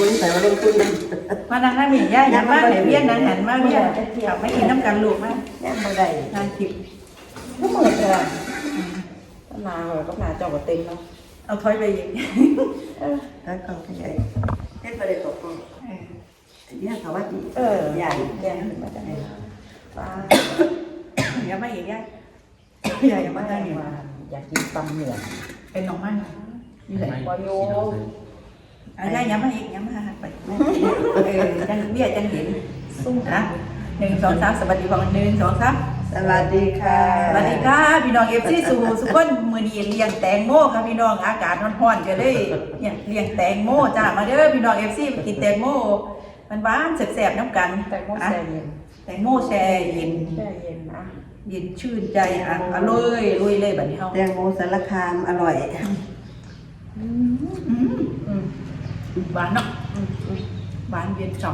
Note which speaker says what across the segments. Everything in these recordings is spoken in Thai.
Speaker 1: ทุนใส่มาลงทุนนะ
Speaker 2: มานั่งนั่งนี่ย่าอย่ามาไหนเวียนนั่งหันมาเวียนกลับไม่กินน้ำกันลูกมา
Speaker 1: ยังบ่ได้
Speaker 2: นานคิด
Speaker 1: ก็เหมือนกันนาเลยก็นาเจ้าก็เต็มแล้ว
Speaker 2: เอาถอยไปอีก
Speaker 1: เออแล้วก็ขยายเฮ็ดบ่ได้ตกก็เนี่ยเขาว่าเออใหญ่แดงขึ้นมาจังได๋ป้า
Speaker 2: อย่ามาอีกย่าอย่าอย่ามานั่งนี่
Speaker 1: ว่าอยากกินตำเหนือ
Speaker 2: เป็นน้องมันอยู่ไหน
Speaker 1: บ่อยู่
Speaker 2: อะย่าอย่ามาอีกอย่ามาไปเออจังเบี้ยจังเห็นซุ้มนะหนึ่งสองสามสวัสดีพ่อหนึ่งสองสาม
Speaker 1: สวัสดีค่ะ
Speaker 2: สวัสดีค่ะ พี่น้องเอฟซีสุสุคนมือนี้เลี้ยงแตงโมค่ะพี่น้องอากาศร้อนๆก็เลยเนี่ยเลี้ยงแตงโมจ้ามาเด้อพี่น้องเอฟซีกินแตงโมมันหวานแซ่บๆน้ำกัน
Speaker 1: แต่ก็
Speaker 2: อะ
Speaker 1: แช่เย็น
Speaker 2: แตงโมแช่เย็น
Speaker 1: แช่เย็นนะ
Speaker 2: เย็นชื่นใจอะอร่อยลุยเลยแบบนี้เฮา
Speaker 1: แตงโมสารคามอร่อย
Speaker 2: อืม หวานเนาะหวานเย็นฉ่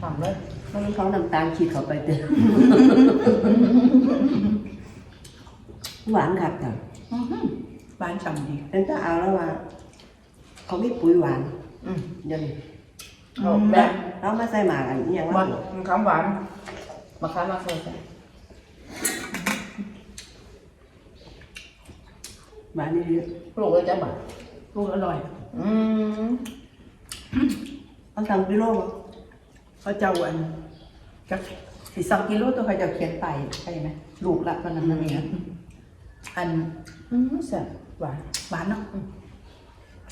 Speaker 1: หอมเลยมันเขาน้ำตาลฉีดเข้าไปเต็ม หวานครับจ้ะำ
Speaker 2: อื้อหือหวานฉ่ำดี
Speaker 1: เป็นจะเอาแล้วว่า เขามีปุ๋ยหวาน
Speaker 3: อืม
Speaker 1: เดี๋ยวนี้
Speaker 3: เอาแบบ
Speaker 1: เรามาใส่หมากอันนี้อย่าง
Speaker 3: ว่า
Speaker 1: ว่า
Speaker 3: คำหวานมะขามมาใส่ใส่
Speaker 1: หวานนี่เยอะ
Speaker 3: ปลูกเลยจ้ะบ่า
Speaker 2: ลูกอร่อย
Speaker 3: อืม
Speaker 1: เขาทำกิโลบ่
Speaker 2: พระเจ้าอันจักสิสองกิโลตัวเขาจะเขียนไปใช่ไหมลูกละก็นั้นนั่นเองอัน
Speaker 3: อืมแซ่บหวาน
Speaker 2: หวานเนาะอืม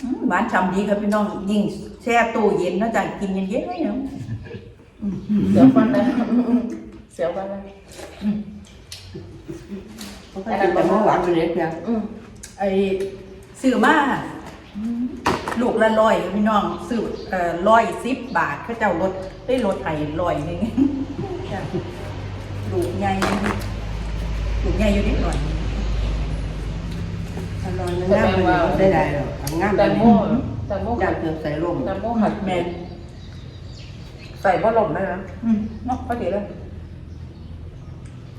Speaker 2: อืมหวานฉ่ำดีครับพี่น้องยิ่งแช่ตู้เย็นเนาะจ้ะกินเย็นๆไว้เนาะ
Speaker 3: เสียวฟันเลยเสียวฟันเลย
Speaker 1: เขาก็กินแต่เมื่อหวานไปเลยเพียง
Speaker 3: อืม
Speaker 2: ไอ้ซื้อมา ลูกละร้อยครับพี่น้องซื้อเอ่อร้อยสิบบาทเขาเจ้าลดได้ลดไทยร้อยหนึงจ้ะลูกใหญ่ลูกใหญ่อยู่นิดหน่อย
Speaker 1: อร่อยนะงามเลยได้ได้หรอกงาม
Speaker 3: แต
Speaker 1: เลย
Speaker 3: งโมแตงโม
Speaker 1: ย่างเติมใส่ลม
Speaker 3: แตงโมหัด
Speaker 2: แม่น
Speaker 3: ใส่ว่าลมได้นะ
Speaker 2: อืมเนาะพอดีเลย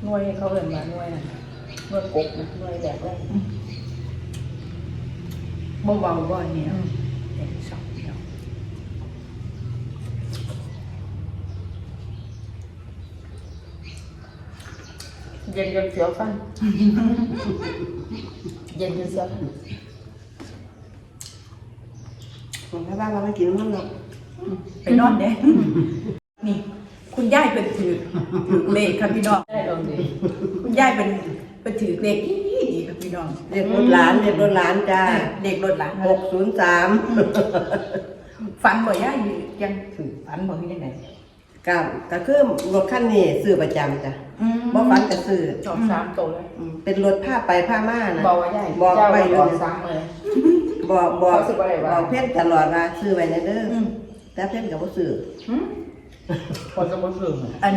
Speaker 3: หน่วยเขาเอินมาหน่วยน่ะหน่วยกบนะหน่วยแบบแรก
Speaker 2: บ่เบาบ่เนี่ยเด็กสองเดียว
Speaker 3: เย็นจนเสียวฟัน เย็นจนเสียวฟัน
Speaker 1: ผมแค่บ้านเราไม่กินมันหรอก
Speaker 2: ไปนอนเด้นี่ คุณยายเป็นถือถือเลขครับพี่น้อง
Speaker 3: ได้ลองดี
Speaker 2: คุณยายเป็นเป็นถือเลขที่ดีครับ พี่น้อง
Speaker 1: เรียกรถหลานเรียกรถหลานจ้า
Speaker 2: เด็กรถหลัง
Speaker 1: หกศูนย์สาม
Speaker 2: ฝันบ่ยายยังถือฝันบ่ที่ยังไง
Speaker 1: กับก็คือรถคันนี้ซื้อประจำจ้ะบ่ฝันก็ซื้อ
Speaker 3: จอบสามตัวเลย
Speaker 1: อืมเป็นรถผ้าไปผ้ามานะ
Speaker 3: บอกไว้ใหญ่
Speaker 1: บอก
Speaker 3: เจ้า
Speaker 1: ไป
Speaker 3: ไป
Speaker 1: เล
Speaker 3: บอก
Speaker 1: ย
Speaker 3: ซ้ำเลย
Speaker 1: บอกบอก
Speaker 3: เขาซื้อบ่ได้ว่า
Speaker 1: บอกเพ่นตลอดว่าซื้อไว้ในเด้ออ
Speaker 2: ม
Speaker 1: แต่เพ่นก็บ่ซื้อ
Speaker 3: คนจะมาถึง
Speaker 2: อัน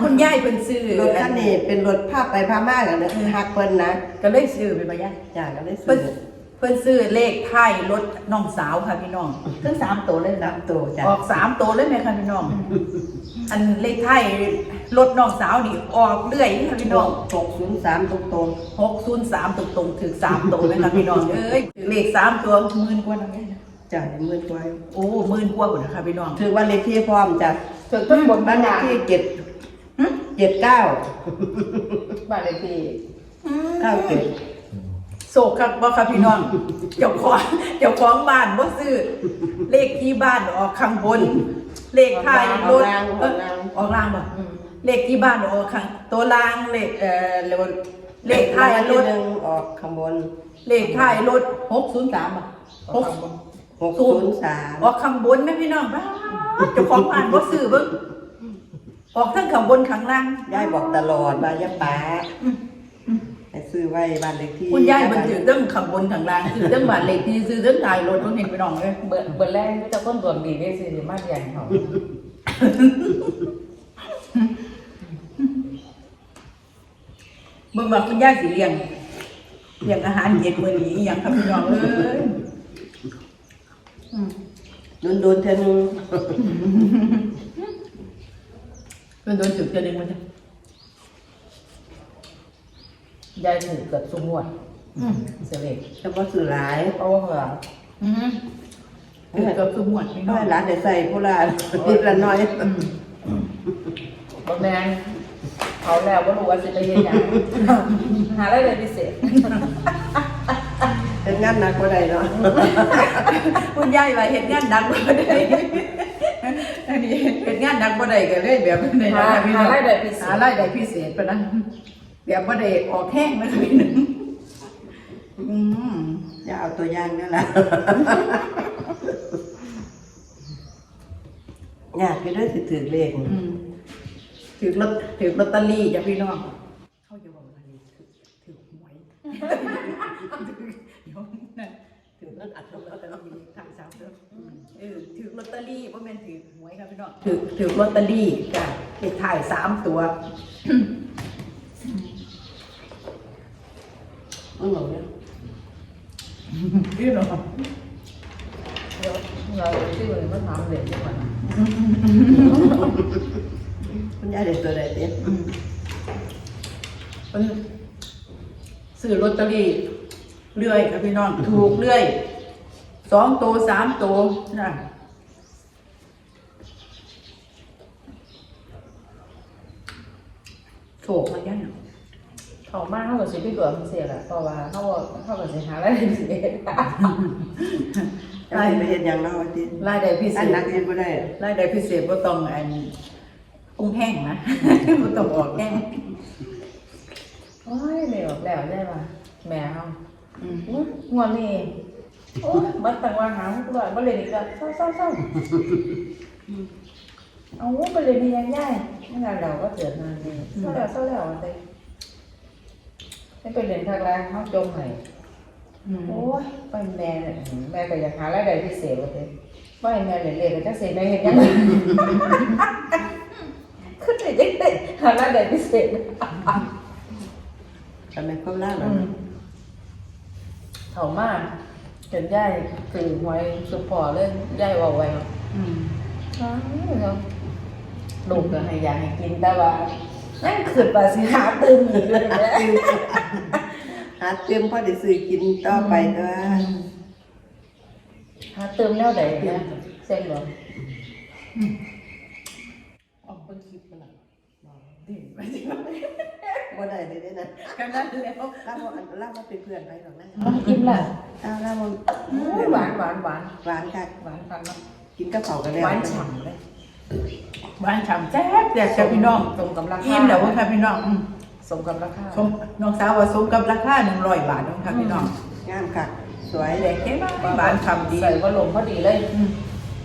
Speaker 2: คุณยายเป็นซื้อ
Speaker 1: รถคันนี้เป็นรถผ้าไปผ้ามากันนะฮักเพิ่นนะ
Speaker 2: ก็เลยซื้อไปบ่ยาย
Speaker 1: จ้าก็เลย
Speaker 2: เพิ่
Speaker 1: ซื้
Speaker 2: น
Speaker 1: อ
Speaker 2: เพิ่นซื้อเลขท้ายรถน้องสาวค่ะพี่น้องทั้งสามตัวเลยนะ
Speaker 1: น้ำโตจ้ะ
Speaker 2: ออกสามตัวเลยไหมคะพี่น้อง อันเลขไทายรถน้องสาวนี่ออกเรื่อยค่ะพี่น้อง
Speaker 1: หกศูนย์สามตรงตรง
Speaker 2: หกศูนย์สามตรงๆถึงสามตัวเลยค่ะพี่น้องเอ้ยถือเลขสามตัวหมื่นกว่านะแม่นะ
Speaker 1: ๆจ้ะหมื่นกว่า
Speaker 2: โอ้หมื่นกว่าหมดนะคะพี่น้อง
Speaker 1: ถือว่าเลขที่พร้อมจ้ะ
Speaker 3: ถึงต้นบน
Speaker 1: บ้า
Speaker 3: บ้านน
Speaker 1: เลข
Speaker 3: ที่
Speaker 1: ที่เจ็ดเจ็ดเก้า
Speaker 3: บ้านเลขที่
Speaker 1: เก้าเจ็ด
Speaker 2: โศกครับบ่ค่ะพี่น้อง เจ้าของเจ้าของบ้านบ่ซื้อเลขที่บ้านออกข้างบน เลขท้ายรถเอ้ยออกล่างบ่
Speaker 3: อืม
Speaker 2: เลขที่บ้านออกข้างตัวล่างเลขเอ่อเลขเลขท้ายรถ
Speaker 1: หนึ่งออกข้างบน
Speaker 2: เลขท้ายรถหกศูนย์สามอะ หก
Speaker 1: หกศูนย์สาม
Speaker 2: ออกข้างบนไหมพี่น้องบ้าดเจ้าของบ้านบ่ซื้อเบิ่งออกทั้งข้างบนข้างล่าง
Speaker 1: ยายบอกตลอดว่าอย่าป้าให้ซื้อไว้บ้านเลขที่
Speaker 2: คุณยายมันถือเรื่องข้างบนข้างล่างซื้อเรื่องบ้านเลขที่ซื้อเรื่องท้ายรถบ่เห็นพี่น้องเลย
Speaker 3: เบอร์เบอร์แรกก็จะต้นดวงดีได้สิมากใหญ่เขา
Speaker 2: เบิ่งว่าคุณยายสิเลี้ยงเลี้ยงอาหารเย็นมื้อนี้อีหยังครับพี่น้องเอ้ยอืม
Speaker 1: โดนโดนๆเท่านึง
Speaker 2: เพิ่นโดนจุดจะดึงมันจ้ะ
Speaker 3: ยายถือเกิดสุงวด
Speaker 2: อืม
Speaker 3: เสียเล็ก
Speaker 1: แต่ว่าซื้อหลาย
Speaker 3: เพราะว่าเหรอ
Speaker 2: อืมถือเกือบทุกหมวดพี่น้
Speaker 1: น้
Speaker 2: อ
Speaker 1: องยหลานได้ใส่ผู้ลานิดละน้อย
Speaker 3: บางแมนเอาแล้วว่ารู้ว่าสิไปเฮ็ดหยังหาอะไรเลยพิเศษ
Speaker 1: เป็นงานหนักบ่ได้เนาะ
Speaker 2: คุณยายว่าเห็นงานดังบ่ได้อันนี้เห็นงานดังบ่ได้ก็เลยแบบใน
Speaker 3: หา
Speaker 2: นั้นพี่น้
Speaker 3: หา
Speaker 2: อง
Speaker 3: รายได้พิเศ
Speaker 2: หา
Speaker 3: ษ
Speaker 2: รายได้พิเศษไปนะแบบบ่ได้ออกแห้งเลยพี่หนึงอืม
Speaker 1: อย่าเอาตัวอย่างนั่นล่ะยากคือได้สิถือเลข
Speaker 2: อืมถือลอตถือลอตเตอรี่จ้ะพี่น้องเขาจะบอกว่าถือถือหวยเดี๋ยวนั่นถือลอตลอตเตอรี่ทางสาม เด้อเออถือลอตเตอรี่บ่แม่นถือหวยครับพี่น้องถือถือลอตเตอรี่จ้ะเลขท้ายสามตัว
Speaker 1: อือเนี่ย
Speaker 2: พี่น้อง
Speaker 3: เดี๋ยวเราชื่อมันถามเด็กดีกว่า
Speaker 1: คุณยายได้ตัวใดเด้
Speaker 2: อืมเพิ่นซื้อลอตเตอรี่เรื่อยครับพี่น้องถูกเรื่อย สองตัวสามตัวนะโฉกมาแค่ไหน
Speaker 3: เขามากเท่ากับสิพี่ตัวพิเศษแหละเพราะว่าเขาบอกเท่ากับสิหารายได้พิเศษ
Speaker 1: จะให้ไปเฮ็ดหยังเนาะว่าติ
Speaker 2: รายได้พิเศ
Speaker 1: อัน
Speaker 2: ษ
Speaker 1: หนักเฮ็ดบ่ได้
Speaker 2: รายได้พิเศษบ่ต้องอันกุ้งแห้งนะบ่ต้องออกแห้ง
Speaker 3: โอ้ยไม่ออกแล้วได้ป่ะแม่เขา
Speaker 2: อืม
Speaker 3: อุ๊ยงวดนี้ โอ้ยบัดตังว่าหาผู้บ่บ่เลยอีกแล้วเศร้าเศร้าเศร้าเอาไปเลยมียังไงไม่งั้นเราก็เกิดมาเลยเศร้าแล้วเศร้าแล้วแต่ไม่เป็นเรียนทางแรงเขาจมไหน
Speaker 2: อืม
Speaker 3: โอ้ยไปแม่เนี่ยแม่ก็อยากหารายได้พิเศษว่าเต้ว่าให้แม่เรียนเรียนก็จะเสียแม่เห็นยังไงขึ้นเลยยังไงหารายได้พิเศษ
Speaker 1: ทำไมความล่า
Speaker 3: อื
Speaker 1: ล่ะ
Speaker 3: มเขามาก จนย่ายตื่นหวยสุดพอเลยย่ายว่าไว้ครับ
Speaker 2: อืม
Speaker 3: อ้าวเนาะลูกก็ให้อยากให้กินแต่ว่านั่นคือภาษีหาตื่นอีกเลยแม่
Speaker 1: หาเตรียมพอได้ซื้อกินต่อไปตัว
Speaker 3: หาเติมแล้วไหนเนี่ยเส้นหรอ
Speaker 2: ออกเบิ่งคลิปบ่ล่ะบ่ดีไปสิ
Speaker 1: บ่ได้เลยเด้นะ
Speaker 2: กันนั้นแล้ว
Speaker 1: ลาบ่อันลาบ่เป็นเพื่อนไปหรอกนะ
Speaker 3: มากินล่ะ
Speaker 1: อ้าวลาบ่
Speaker 3: โอ้ยหวานหวานหวาน
Speaker 1: หวานค่ะ
Speaker 3: หวานพันเนาะ
Speaker 1: กินกับข้าวกันแล้ว
Speaker 3: หวานฉ่ำเลย
Speaker 2: บ้านฉ่ำแซ่บแซ่บจ้ะพี่น้อง
Speaker 3: สมกับราคา
Speaker 2: อิ่มแล้วว่าค่ะพี่น้องอืม
Speaker 3: สมกับราคา
Speaker 2: สมน้องสาวว่าสมกับราคา100บาทเนาะค่ะพี่น้อง
Speaker 1: งามค่ะสวย
Speaker 2: แดงเก๋มากบ้านฉ่ำดี
Speaker 3: ใส่ว่าลมพอดีเลย
Speaker 2: อืม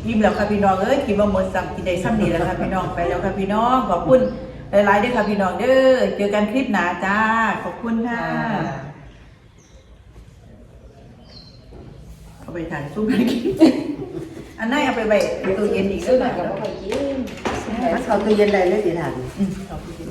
Speaker 2: ยิ้มแล้วค่ะพี่น้องเอ้ยกินมาหมดสั่งกินได้ซ้ำดีแล้วค่ะพี่น้องไปแล้วค่ะพี่น้องขอบคุณ หลายๆเด้อค่ะพี่น้องเด้อเจอกันคลิปหน้าจ้า ขอบคุณค่ะเอาไปทานซุปกันกินอันนั้นเอาไปไว้ตู้เย็นอีก
Speaker 3: ซื้อ
Speaker 2: แล้ว
Speaker 3: หน่อย
Speaker 2: กั
Speaker 3: กับ
Speaker 2: น
Speaker 3: พ่อไปกิน
Speaker 1: มันเข้าตู้เย็นได้เลยสิท่าน
Speaker 2: อืมเอาไปกิน